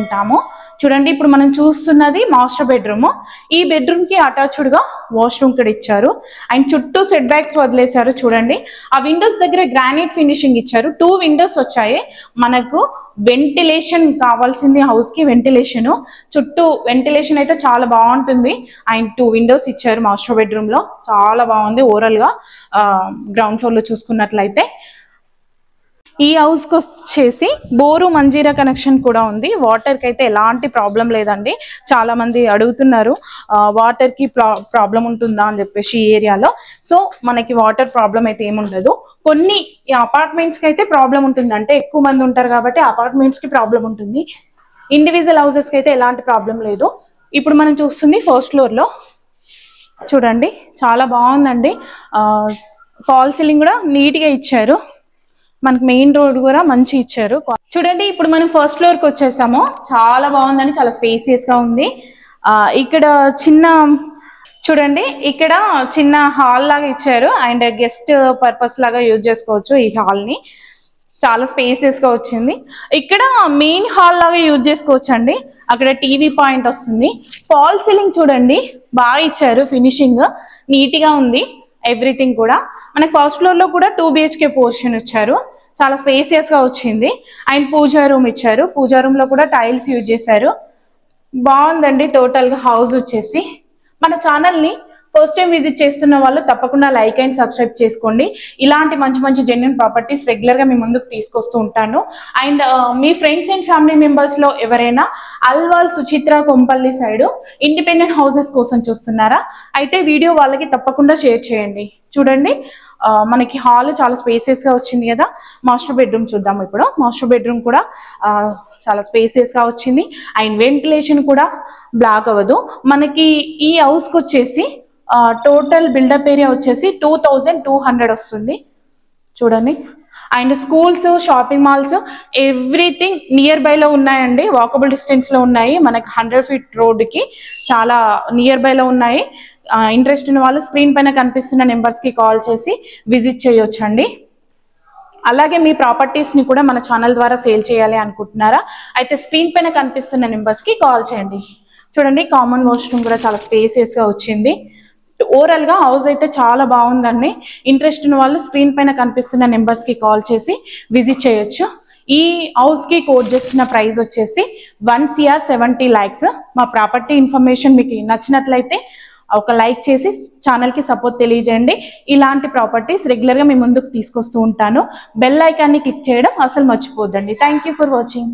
ఉంటాము. చూడండి ఇప్పుడు మనం చూస్తున్నది మాస్టర్ బెడ్రూమ్. ఈ బెడ్రూమ్కి అటాచ్డ్గా వాష్రూమ్ కూడా ఇచ్చారు. అండ్ చుట్టూ సెట్ బ్యాక్స్ వదిలేశారు చూడండి. ఆ విండోస్ దగ్గర గ్రానైట్ ఫినిషింగ్ ఇచ్చారు. టూ విండోస్ వచ్చాయి. మనకు వెంటిలేషన్ కావాల్సింది హౌస్కి వెంటిలేషన్ చుట్టూ వెంటిలేషన్ అయితే చాలా బాగుంటుంది. అండ్ టూ విండోస్ ఇచ్చారు మాస్టర్ బెడ్రూమ్లో. చాలా బాగుంది. ఓవరాల్గా గ్రౌండ్ ఫ్లోర్లో చూసుకున్నట్లయితే. ఈ హౌస్కి వచ్చేసి బోరు మంజీరా కనెక్షన్ కూడా ఉంది. వాటర్కి అయితే ఎలాంటి ప్రాబ్లం లేదండి. చాలామంది అడుగుతున్నారు వాటర్కి ప్రాబ్లం ఉంటుందా? అని చెప్పేసి ఈ ఏరియాలో. సో మనకి వాటర్ ప్రాబ్లం అయితే ఏముండదు. కొన్ని అపార్ట్మెంట్స్కి అయితే ప్రాబ్లం ఉంటుంది. అంటే ఎక్కువ మంది ఉంటారు కాబట్టి అపార్ట్మెంట్స్కి ప్రాబ్లం ఉంటుంది. ఇండివిజువల్ హౌసెస్కి అయితే ఎలాంటి ప్రాబ్లం లేదు. ఇప్పుడు మనం చూస్తుంది ఫస్ట్ ఫ్లోర్లో. చూడండి చాలా బాగుందండి. ఫాల్ సీలింగ్ కూడా నీట్గా ఇచ్చారు. మనకి మెయిన్ రోడ్ కూడా మంచి ఇచ్చారు. చూడండి ఇప్పుడు మనం ఫస్ట్ ఫ్లోర్కి వచ్చేసాము. చాలా బాగుందండి చాలా స్పేసియస్గా ఉంది. ఇక్కడ చిన్న చూడండి ఇక్కడ చిన్న హాల్ లాగా ఇచ్చారు. అండ్ గెస్ట్ పర్పస్ లాగా యూజ్ చేసుకోవచ్చు ఈ హాల్ని. చాలా స్పేసియస్గా వచ్చింది. ఇక్కడ మెయిన్ హాల్ లాగా యూజ్ చేసుకోవచ్చు అండి అక్కడ టీవీ పాయింట్ వస్తుంది. ఫాల్ సీలింగ్ చూడండి బాగా ఇచ్చారు ఫినిషింగ్ నీట్గా ఉంది ఎవ్రీథింగ్ కూడా. మనకి ఫస్ట్ ఫ్లోర్లో కూడా టూ బిహెచ్కే పోర్షన్ ఇచ్చారు. చాలా స్పేసియస్గా వచ్చింది. అండ్ పూజా రూమ్ ఇచ్చారు. పూజా రూమ్లో కూడా టైల్స్ యూజ్ చేశారు. బాగుందండి టోటల్గా హౌస్ వచ్చేసి. మన ఛానల్ని ఫస్ట్ టైం విజిట్ చేస్తున్న వాళ్ళు తప్పకుండా లైక్ అండ్ సబ్స్క్రైబ్ చేసుకోండి. ఇలాంటి మంచి మంచి జెన్యున్ ప్రాపర్టీస్ రెగ్యులర్గా మీ ముందుకు తీసుకొస్తూ ఉంటాను. అండ్ మీ ఫ్రెండ్స్ అండ్ ఫ్యామిలీ మెంబర్స్లో ఎవరైనా Alwal Suchitra Kompally side independent houses కోసం చూస్తున్నారా? అయితే వీడియో వాళ్ళకి తప్పకుండా షేర్ చేయండి. చూడండి. మనకి హాల్ చాలా స్పేసెస్గా వచ్చింది కదా. మాస్టర్ బెడ్రూమ్ చూద్దాం ఇప్పుడు. మాస్టర్ బెడ్రూమ్ కూడా చాలా స్పేసెస్గా వచ్చింది. అండ్ వెంటిలేషన్ కూడా బ్లాక్ అవ్వదు. మనకి ఈ హౌస్కి వచ్చేసి టోటల్ బిల్డప్ ఏరియా వచ్చేసి టూ థౌజండ్ టూ హండ్రెడ్ వస్తుంది. చూడండి. And schools shopping malls everything near బైలో ఉన్నాయండి. వాకబుల్ డిస్టెన్స్లో ఉన్నాయి. మనకి హండ్రెడ్ ఫీట్ రోడ్కి చాలా నియర్ బైలో ఉన్నాయి. ఇంట్రెస్ట్ ఉన్న వాళ్ళు స్క్రీన్ పైన కనిపిస్తున్న నెంబర్స్కి కాల్ చేసి విజిట్ చేయొచ్చండి. అలాగే మీ ప్రాపర్టీస్ని కూడా మన ఛానల్ ద్వారా సేల్ చేయాలి అనుకుంటున్నారా? అయితే స్క్రీన్ పైన కనిపిస్తున్న నెంబర్స్కి కాల్ చేయండి. చూడండి కామన్ వాష్రూమ్ కూడా చాలా స్పేసియస్గా వచ్చింది. ఓవరాల్గా హౌస్ అయితే చాలా బాగుందండి. ఇంట్రెస్ట్ ఉన్న వాళ్ళు స్క్రీన్ పైన కనిపిస్తున్న నెంబర్స్కి కాల్ చేసి విజిట్ చేయొచ్చు. ఈ హౌస్కి కోట్ చేస్తున్న ప్రైస్ వచ్చేసి వన్ సిఆర్ సెవెంటీ ల్యాక్స్ మా ప్రాపర్టీ ఇన్ఫర్మేషన్ మీకు నచ్చినట్లయితే ఒక లైక్ చేసి ఛానల్కి సపోర్ట్ తెలియజేయండి. ఇలాంటి ప్రాపర్టీస్ రెగ్యులర్గా మీ ముందుకు తీసుకొస్తూ ఉంటాను. బెల్ ఐకాన్ని క్లిక్ చేయడం అసలు మర్చిపోద్దండి. Thank you for watching